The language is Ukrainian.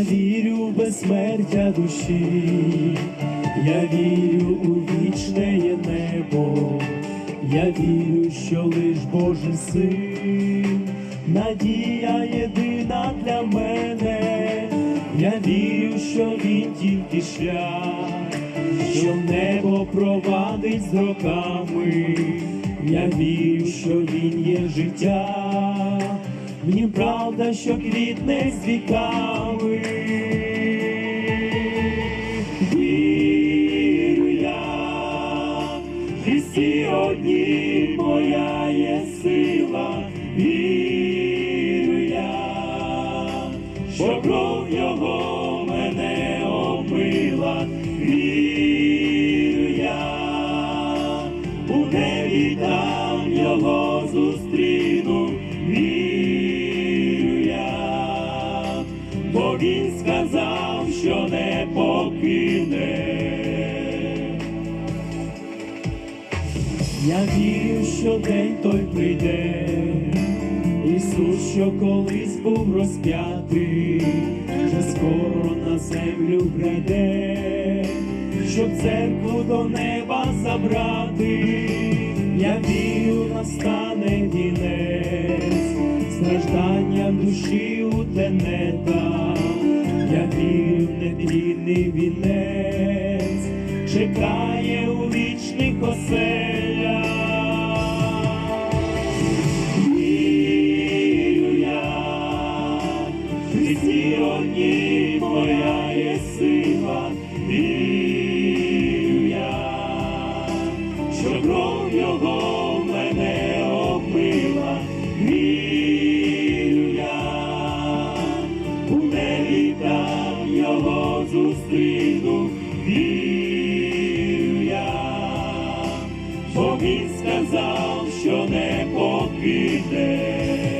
Я вірю в безсмертя душі, я вірю у вічне небо, я вірю, що лиш Божий син, надія єдина для мене, я вірю, що він тільки шлях, що небо провадить з роками, я вірю, що він є життя, в правда, що квітне з віками. Вірю я, Христі одній моя є сила, вірю я, що кров його мене омила, вірю я, у небі там його зустріну, сказав, що не покине. Я вірю, що день той прийде, Ісус, що колись був розп'ятий, вже скоро на землю прийде, щоб церкву до неба забрати. Я вірю, настане вінець, страждання душі у тенета. Я вірю, нетлінний вінець, чекає у вічних оселях. Вірю я, в Христі моя є сила, вірю я, що кров його мене омила, вірю я, у небі його зустріну, вірю я, бо він сказав, що не покине.